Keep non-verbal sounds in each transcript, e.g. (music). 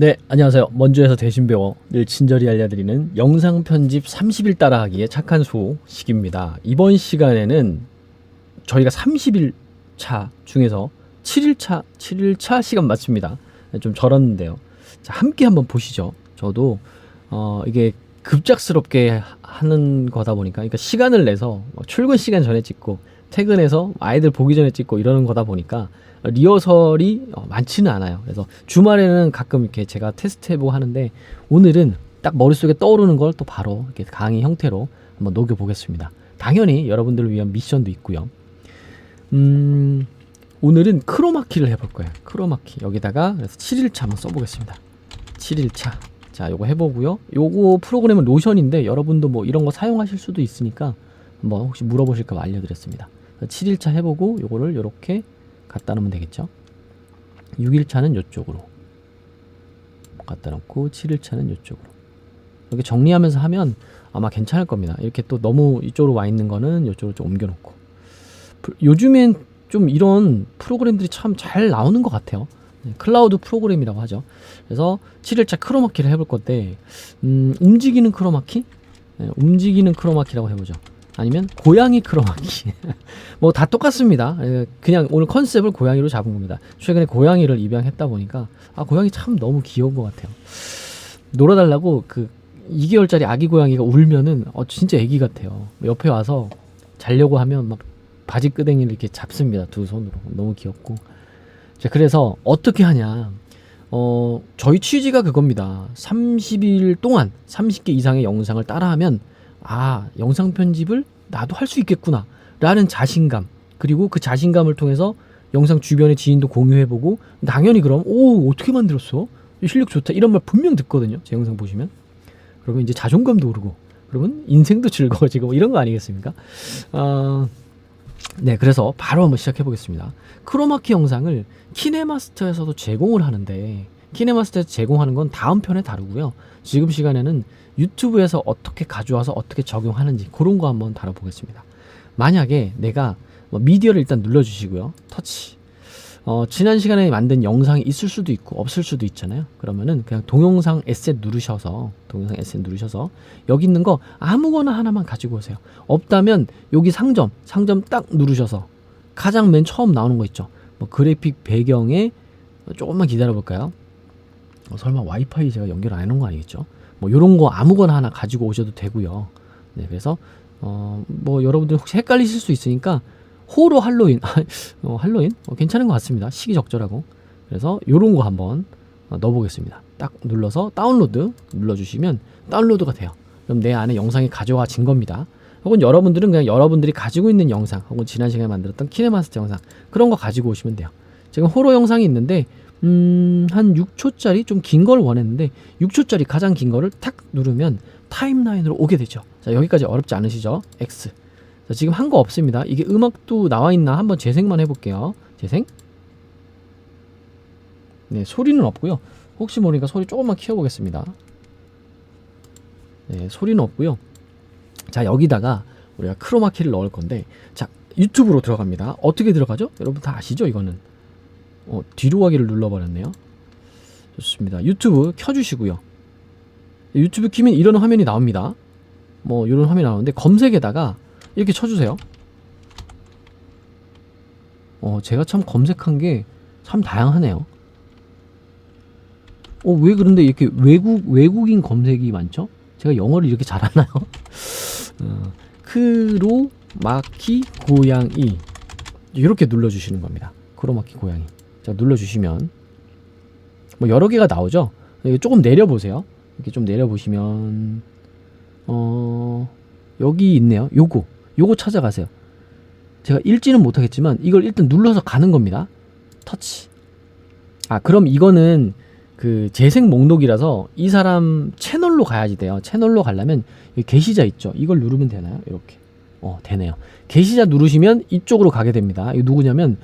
네, 안녕하세요. 먼저에서 대신 배워 늘 친절히 알려드리는 영상 편집 30일 따라하기의 착한 소식입니다. 이번 시간에는 저희가 30일 차 중에서 7일 차, 7일 차 시간 맞춥니다. 좀 절었는데요. 자, 함께 한번 보시죠. 저도 어, 이게 급작스럽게 하- 하는 거다 보니까 그러니까 시간을 내서 막 출근 시간 전에 찍고 퇴근해서 아이들 보기 전에 찍고 이러는 거다 보니까 리허설이 어, 많지는 않아요. 그래서 주말에는 가끔 이렇게 제가 테스트해보고 하는데 오늘은 딱 머릿속에 떠오르는 걸 또 바로 이렇게 강의 형태로 한번 녹여보겠습니다. 당연히 여러분들을 위한 미션도 있고요. 음, 오늘은 크로마키를 해볼 거예요. 크로마키. 여기다가 그래서 7일차 한번 써보겠습니다. 7일차. 자, 요거 해보고요. 요거 프로그램은 노션인데 여러분도 뭐 이런 거 사용하실 수도 있으니까 한번 혹시 물어보실까 봐 알려드렸습니다. 7일차 해보고 요거를 요렇게 갖다 놓으면 되겠죠. 6일차는 요쪽으로 갖다 놓고 7일차는 요쪽으로 이렇게 정리하면서 하면 아마 괜찮을 겁니다. 이렇게 또 너무 이쪽으로 와 있는 거는 이쪽으로 좀 옮겨 놓고 프- 요즘엔 좀 이런 프로그램들이 참 잘 나오는 것 같아요. 네, 클라우드 프로그램이라고 하죠. 그래서 7일차 크로마키를 해볼 건데 음, 움직이는 크로마키? 네, 움직이는 크로마키라고 해보죠. 아니면 고양이 크로마키. (laughs) 뭐 다 똑같습니다. 예, 그냥 오늘 컨셉을 고양이로 잡은 겁니다. 최근에 고양이를 입양했다 보니까 아 고양이 참 너무 귀여운 것 같아요. 놀아달라고 그 2개월짜리 아기 고양이가 울면은 어 진짜 애기 같아요. 옆에 와서 자려고 하면 막 바지 끄댕이를 이렇게 잡습니다. 두 손으로 너무 귀엽고. 자 그래서 어떻게 하냐? 어 저희 취지가 그겁니다. 30일 동안 30개 이상의 영상을 따라하면 아 영상 편집을 나도 할 수 있겠구나. 라는 자신감. 그리고 그 자신감을 통해서 영상 주변의 지인도 공유해보고 당연히 그럼 오 어떻게 만들었어? 실력 좋다. 이런 말 분명 듣거든요 제 영상 보시면. 그러면 이제 자존감도 오르고 그러면 인생도 즐거워지고 뭐 이런 거 아니겠습니까? 아, 네 그래서 바로 한번 시작해 보겠습니다. 크로마키 영상을 키네마스터에서도 제공을 하는데 키네마스터에서 제공하는 건 다음 편에 다루고요 지금 시간에는 유튜브에서 어떻게 가져와서 어떻게 적용하는지 그런 거 한번 다뤄보겠습니다. 만약에 내가 뭐 미디어를 일단 눌러주시고요. 터치. 어, 지난 시간에 만든 영상이 있을 수도 있고 없을 수도 있잖아요. 그러면은 그냥 동영상 에셋 누르셔서 동영상 에셋 누르셔서 여기 있는 거 아무거나 하나만 가지고 오세요. 없다면 여기 상점 상점 딱 누르셔서 가장 맨 처음 나오는 거 있죠. 뭐 그래픽 배경에 조금만 기다려 볼까요? 어, 설마 와이파이 제가 연결 안 해놓은 거 아니겠죠? 뭐 요런 거 아무거나 하나 가지고 오셔도 되고요. 네, 그래서 어, 뭐 여러분들 혹시 헷갈리실 수 있으니까 호로 할로윈, (laughs) 어, 할로윈 어, 괜찮은 것 같습니다. 시기 적절하고 그래서 요런 거 한번 어, 넣어보겠습니다. 딱 눌러서 다운로드 눌러주시면 다운로드가 돼요. 그럼 내 안에 영상이 가져와진 겁니다. 혹은 여러분들은 그냥 여러분들이 가지고 있는 영상 혹은 지난 시간에 만들었던 키네마스터 영상 그런 거 가지고 오시면 돼요. 지금 호러 영상이 있는데 음, 한 6초짜리 좀 긴 걸 원했는데 6초짜리 가장 긴 거를 탁 누르면 타임라인으로 오게 되죠. 자, 여기까지 어렵지 않으시죠? X. 자, 지금 한 거 없습니다. 이게 음악도 나와 있나 한번 재생만 해 볼게요. 재생. 네, 소리는 없고요. 혹시 모르니까 소리 조금만 키워 보겠습니다. 네, 소리는 없고요. 자, 여기다가 우리가 크로마키를 넣을 건데, 자, 유튜브로 들어갑니다. 어떻게 들어가죠? 여러분 다 아시죠? 이거는. 어, 뒤로 가기를 눌러버렸네요. 좋습니다. 유튜브 켜주시고요. 유튜브 키면 이런 화면이 나옵니다. 뭐 이런 화면이 나오는데 검색에다가 이렇게 쳐주세요. 어, 제가 참 검색한 게 참 다양하네요. 어, 왜 그런데 이렇게 외국 외국인 검색이 많죠? 제가 영어를 이렇게 잘하나요? (laughs) 어, 크로마키 고양이 이렇게 눌러주시는 겁니다. 크로마키 고양이. 자 눌러주시면 뭐 여러 개가 나오죠. 조금 내려보세요. 이렇게 좀 내려보시면 어 여기 있네요. 요거 요거 찾아가세요. 제가 읽지는 못하겠지만 이걸 일단 눌러서 가는 겁니다. 터치. 아 그럼 이거는 그 재생 목록이라서 이 사람 채널로 가야지 돼요. 채널로 가려면 게시자 있죠. 이걸 누르면 되나요? 이렇게. 어 되네요. 게시자 누르시면 이쪽으로 가게 됩니다. 이거 누구냐면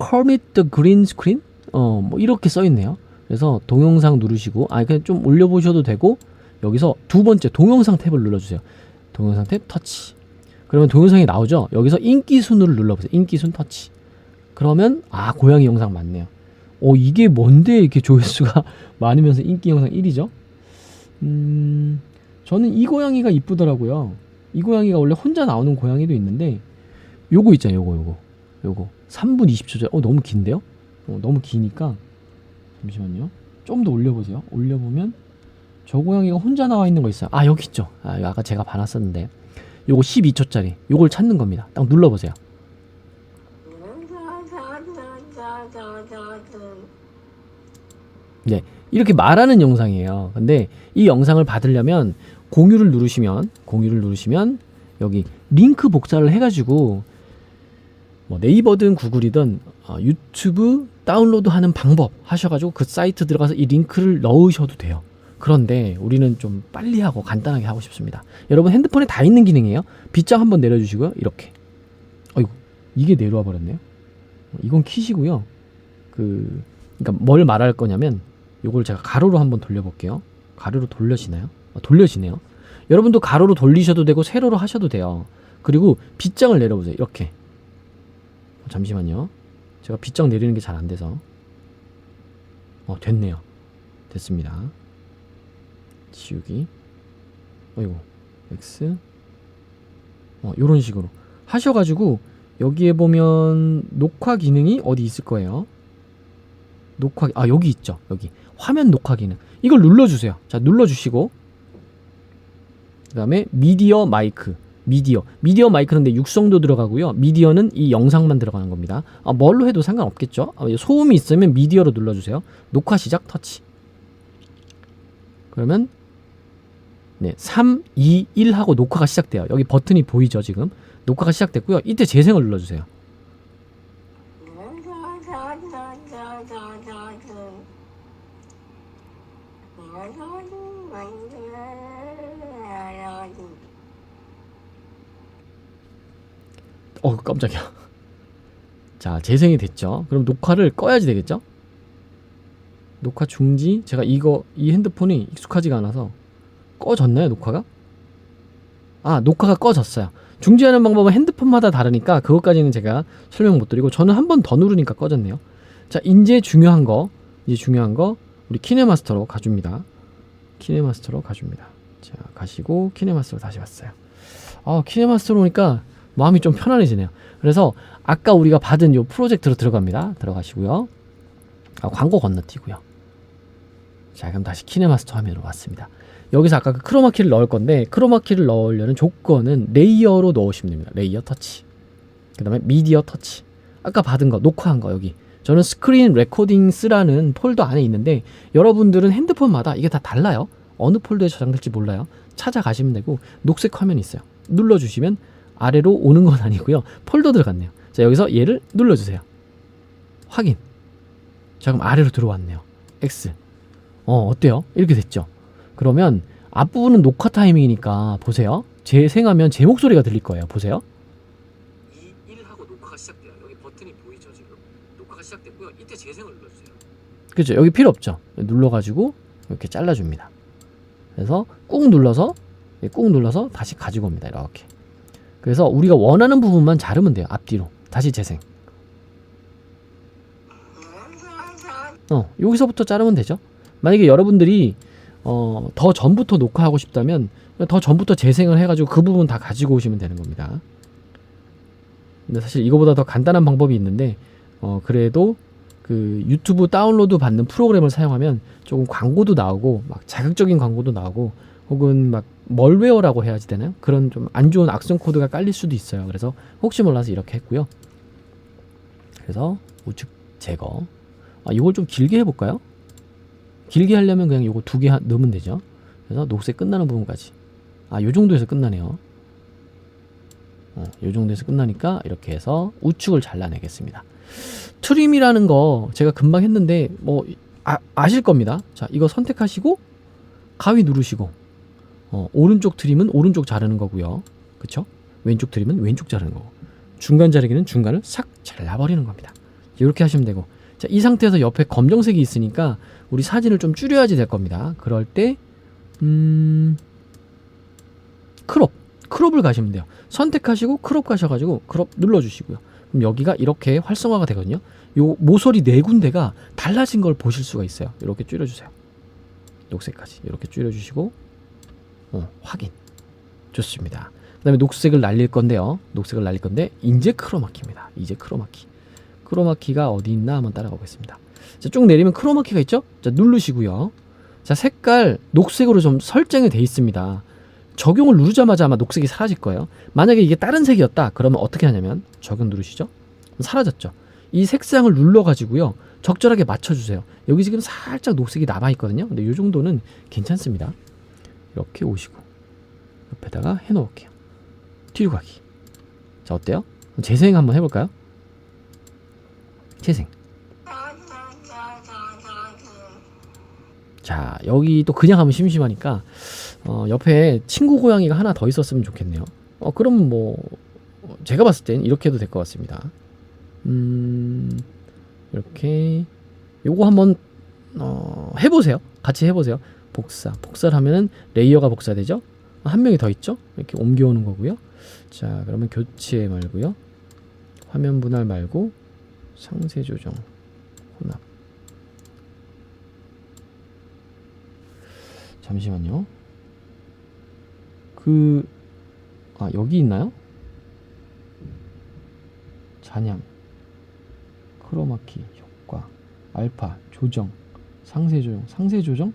Kermit the Green Screen? 어, 뭐 이렇게 써 있네요. 그래서 동영상 누르시고 아 그냥 좀 올려 보셔도 되고 여기서 두 번째 동영상 탭을 눌러 주세요. 동영상 탭 터치. 그러면 동영상이 나오죠. 여기서 인기 순으로 눌러 보세요. 인기 순 터치. 그러면 아, 고양이 영상 맞네요. 어 이게 뭔데 이렇게 조회수가 (laughs) 많으면서 인기 영상 1위죠? 음 저는 이 고양이가 이쁘더라고요. 이 고양이가 원래 혼자 나오는 고양이도 있는데 요거 있잖아요. 요거 요거 요거 3분 20초짜리 어 너무 긴데요? 어, 너무 기니까 잠시만요. 좀 더 올려보세요. 올려보면 저 고양이가 혼자 나와 있는 거 있어요. 아 여기 있죠. 아 아까 제가 봐놨었는데 요거 12초짜리 요걸 찾는 겁니다. 딱 눌러보세요. 네, 이렇게 말하는 영상이에요. 근데 이 영상을 받으려면 공유를 누르시면 공유를 누르시면 여기 링크 복사를 해가지고 뭐 네이버든 구글이든 어, 유튜브 다운로드하는 방법 하셔가지고 그 사이트 들어가서 이 링크를 넣으셔도 돼요. 그런데 우리는 좀 빨리 하고 간단하게 하고 싶습니다. 여러분 핸드폰에 다 있는 기능이에요. 빗장 한번 내려주시고요. 이렇게. 어이구 이게 내려와 버렸네요. 어, 이건 키시고요. 그 그러니까 뭘 말할 거냐면 요걸 제가 가로로 한번 돌려볼게요. 가로로 돌려지나요? 아, 돌려지네요. 여러분도 가로로 돌리셔도 되고 세로로 하셔도 돼요. 그리고 빗장을 내려보세요. 이렇게. 어, 잠시만요. 제가 빗장 내리는 게 잘 안 돼서. 어, 됐네요. 됐습니다. 지우기. 어이구. X. 어, 요런 식으로. 하셔가지고, 여기에 보면 녹화 기능이 어디 있을 거예요. 녹화, 아, 여기 있죠. 여기. 화면 녹화 기능. 이걸 눌러주세요. 자, 눌러주시고. 그 다음에 미디어 마이크. 미디어. 미디어 마이크는 데 육성도 들어가고요. 미디어는 이 영상만 들어가는 겁니다. 아, 뭘로 해도 상관없겠죠. 아, 소음이 있으면 미디어로 눌러주세요. 녹화 시작 터치. 그러면 네, 3, 2, 1 하고 녹화가 시작돼요. 여기 버튼이 보이죠, 지금? 녹화가 시작됐고요. 이때 재생을 눌러주세요. (laughs) 어, 깜짝이야. 자, 재생이 됐죠. 그럼 녹화를 꺼야지 되겠죠? 녹화 중지. 제가 이거 이 핸드폰이 익숙하지가 않아서 꺼졌나요, 녹화가? 아, 녹화가 꺼졌어요. 중지하는 방법은 핸드폰마다 다르니까 그것까지는 제가 설명 못 드리고 저는 한 번 더 누르니까 꺼졌네요. 자, 이제 중요한 거, 이제 중요한 거 우리 키네마스터로 가줍니다. 키네마스터로 가줍니다. 자, 가시고 키네마스터로 다시 왔어요. 아, 키네마스터로 오니까 마음이 좀 편안해지네요. 그래서 아까 우리가 받은 요 프로젝트로 들어갑니다. 들어가시고요. 아, 광고 건너뛰고요. 자, 그럼 다시 키네마스터 화면으로 왔습니다. 여기서 아까 그 크로마키를 넣을 건데 크로마키를 넣으려는 조건은 레이어로 넣으시면 됩니다. 레이어 터치. 그 다음에 미디어 터치. 아까 받은 거, 녹화한 거 여기. 저는 스크린 레코딩스라는 폴더 안에 있는데 여러분들은 핸드폰마다 이게 다 달라요. 어느 폴더에 저장될지 몰라요. 찾아가시면 되고 녹색 화면이 있어요. 눌러주시면 아래로 오는 건 아니고요. 폴더 들어갔네요. 자 여기서 얘를 눌러주세요. 확인. 자 그럼 아래로 들어왔네요. X. 어 어때요? 이렇게 됐죠. 그러면 앞부분은 녹화 타이밍이니까 보세요. 재생하면 제 목소리가 들릴 거예요. 보세요. 2, 1 하고 녹화가 시작돼요. 여기 버튼이 보이죠 지금? 녹화가 시작됐고요. 이때 재생을 눌러주세요. 그렇죠. 여기 필요 없죠. 눌러가지고 이렇게 잘라줍니다. 그래서 꾹 눌러서 꾹 눌러서 다시 가지고 옵니다. 이렇게. 그래서 우리가 원하는 부분만 자르면 돼요. 앞뒤로. 다시 재생. 어, 여기서부터 자르면 되죠. 만약에 여러분들이 어, 더 전부터 녹화하고 싶다면 더 전부터 재생을 해가지고 그 부분 다 가지고 오시면 되는 겁니다. 근데 사실 이거보다 더 간단한 방법이 있는데 어, 그래도 그 유튜브 다운로드 받는 프로그램을 사용하면 조금 광고도 나오고 막 자극적인 광고도 나오고 혹은 막 멀웨어라고 해야지 되나요? 그런 좀 안 좋은 악성 코드가 깔릴 수도 있어요. 그래서 혹시 몰라서 이렇게 했고요. 그래서 우측 제거. 아, 이걸 좀 길게 해볼까요? 길게 하려면 그냥 요거 두 개 넣으면 되죠. 그래서 녹색 끝나는 부분까지. 아, 요 정도에서 끝나네요. 어, 요 정도에서 끝나니까 이렇게 해서 우측을 잘라내겠습니다. 트림이라는 거 제가 금방 했는데 뭐 아, 아실 겁니다. 자, 이거 선택하시고 가위 누르시고 어, 오른쪽 트림은 오른쪽 자르는 거고요. 그쵸? 왼쪽 트림은 왼쪽 자르는 거고. 중간 자르기는 중간을 싹 잘라버리는 겁니다. 이렇게 하시면 되고. 자, 이 상태에서 옆에 검정색이 있으니까 우리 사진을 좀 줄여야지 될 겁니다. 그럴 때, 음, 크롭. 크롭을 가시면 돼요. 선택하시고 크롭 가셔가지고 크롭 눌러주시고요. 그럼 여기가 이렇게 활성화가 되거든요. 요 모서리 네 군데가 달라진 걸 보실 수가 있어요. 이렇게 줄여주세요. 녹색까지 이렇게 줄여주시고 어, 확인. 좋습니다. 그 다음에 녹색을 날릴 건데요. 녹색을 날릴 건데 이제 크로마키입니다. 이제 크로마키. 크로마키가 어디 있나 한번 따라가 보겠습니다. 자, 쭉 내리면 크로마키가 있죠? 자, 누르시고요. 자, 색깔 녹색으로 좀 설정이 돼 있습니다. 적용을 누르자마자 아마 녹색이 사라질 거예요. 만약에 이게 다른 색이었다. 그러면 어떻게 하냐면 적용 누르시죠? 사라졌죠. 이 색상을 눌러 가지고요. 적절하게 맞춰 주세요. 여기 지금 살짝 녹색이 남아 있거든요. 근데 이 정도는 괜찮습니다. 이렇게 오시고 옆에다가 해 놓을게요. 뒤로 가기. 자, 어때요? 재생 한번 해 볼까요? 재생. 자, 여기 또 그냥 하면 심심하니까 어, 옆에 친구 고양이가 하나 더 있었으면 좋겠네요. 어, 그럼 뭐 제가 봤을 땐 이렇게 해도 될 것 같습니다. 음, 이렇게 요거 한번 어, 해보세요. 같이 해보세요. 복사, 복사를 하면은 레이어가 복사되죠. 한 명이 더 있죠. 이렇게 옮겨오는 거고요. 자, 그러면 교체 말고요. 화면 분할 말고 상세 조정, 혼합. 잠시만요. 그, 아, 여기 있나요? 잔향, 크로마키, 효과, 알파, 조정, 상세 조정, 상세 조정?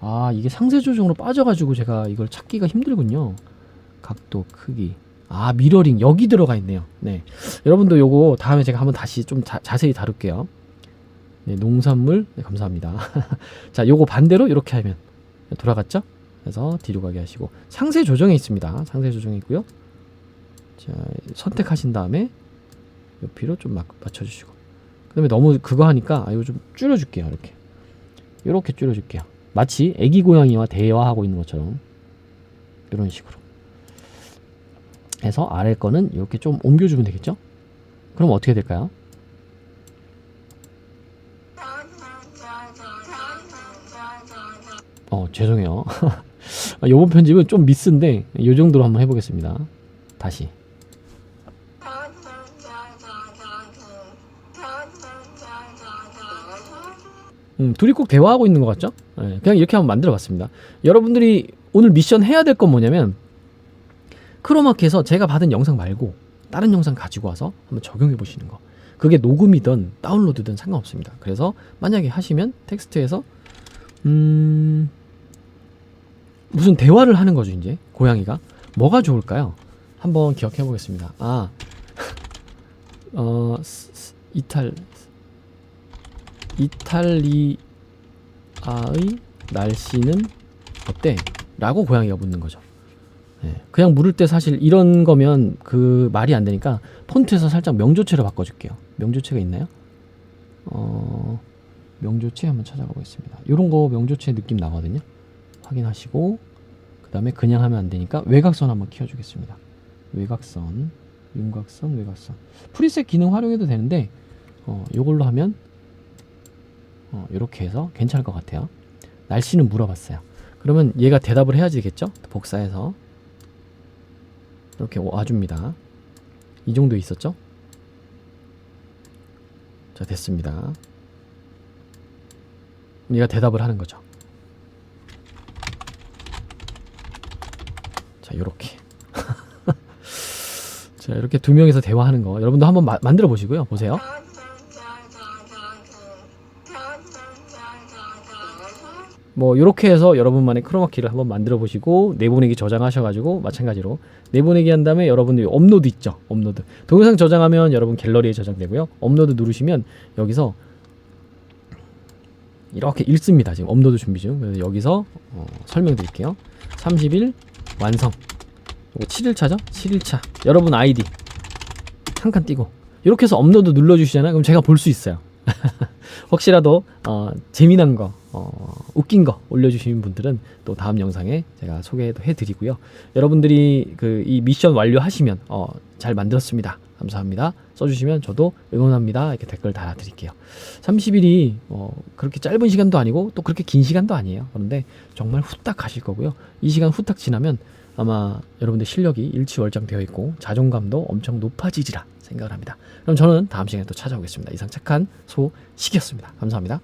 아, 이게 상세 조정으로 빠져가지고 제가 이걸 찾기가 힘들군요. 각도, 크기. 아, 미러링. 여기 들어가 있네요. 네. 여러분도 요거 다음에 제가 한번 다시 좀 자, 자세히 다룰게요. 네, 농산물. 네, 감사합니다. (laughs) 자, 요거 반대로 이렇게 하면 돌아갔죠? 그래서 뒤로 가게 하시고 상세 조정에 있습니다. 상세 조정에 있고요. 자, 선택하신 다음에 옆으로 좀 막, 맞춰주시고 그 다음에 너무 그거 하니까 아, 이거 좀 줄여줄게요. 이렇게 이렇게 줄여줄게요. 마치 애기 고양이와 대화하고 있는 것처럼 이런 식으로 해서 아래 거는 이렇게 좀 옮겨주면 되겠죠? 그럼 어떻게 될까요? 어 죄송해요. (laughs) 요번 편집은 좀 미스인데 이 정도로 한번 해보겠습니다. 다시. 음, 둘이 꼭 대화하고 있는 것 같죠? 예, 그냥 이렇게 한번 만들어봤습니다. 여러분들이 오늘 미션 해야 될 건 뭐냐면 크로마키에서 제가 받은 영상 말고 다른 영상 가지고 와서 한번 적용해 보시는 거. 그게 녹음이든 다운로드든 상관없습니다. 그래서 만약에 하시면 텍스트에서 음 무슨 대화를 하는 거죠 이제 고양이가 뭐가 좋을까요? 한번 기억해 보겠습니다. 아, (laughs) 어 이탈 이탈리아의 날씨는 어때? 라고 고양이가 묻는 거죠. 예, 그냥 물을 때 사실 이런 거면 그 말이 안 되니까 폰트에서 살짝 명조체로 바꿔줄게요. 명조체가 있나요? 어, 명조체 한번 찾아가 보겠습니다. 이런 거 명조체 느낌 나거든요. 확인하시고 그 다음에 그냥 하면 안 되니까 외곽선 한번 키워주겠습니다. 외곽선, 윤곽선, 외곽선. 프리셋 기능 활용해도 되는데 어, 이걸로 하면 어, 이렇게 해서 괜찮을 것 같아요. 날씨는 물어봤어요. 그러면 얘가 대답을 해야 되겠죠? 복사해서 이렇게 와줍니다. 이 정도 있었죠? 자 됐습니다. 얘가 대답을 하는 거죠. 자 이렇게 (laughs) 자 이렇게 두 명이서 대화하는 거 여러분도 한번 마- 만들어 보시고요. 보세요. 뭐 이렇게 해서 여러분만의 크로마키를 한번 만들어 보시고 내보내기 저장하셔가지고 마찬가지로 내보내기 한 다음에 여러분들 업로드 있죠? 업로드. 동영상 저장하면 여러분 갤러리에 저장되고요. 업로드 누르시면 여기서 이렇게 읽습니다. 지금 업로드 준비 중. 그래서 여기서 어, 설명드릴게요. 30일 완성. 요거 7일차죠? 7일차. 여러분 아이디. 한 칸 띄고. 이렇게 해서 업로드 눌러주시잖아요. 그럼 제가 볼 수 있어요 (laughs) 혹시라도 어, 재미난 거, 어, 웃긴 거 올려주시는 분들은 또 다음 영상에 제가 소개도 해드리고요. 여러분들이 그 이 미션 완료하시면 어, 잘 만들었습니다. 감사합니다. 써주시면 저도 응원합니다. 이렇게 댓글 달아드릴게요. 30일이 어, 그렇게 짧은 시간도 아니고 또 그렇게 긴 시간도 아니에요. 그런데 정말 후딱 가실 거고요. 이 시간 후딱 지나면 아마 여러분들 실력이 일치월장 되어 있고 자존감도 엄청 높아지리라 생각을 합니다. 그럼 저는 다음 시간에 또 찾아오겠습니다. 이상 착한 소식이었습니다. 감사합니다.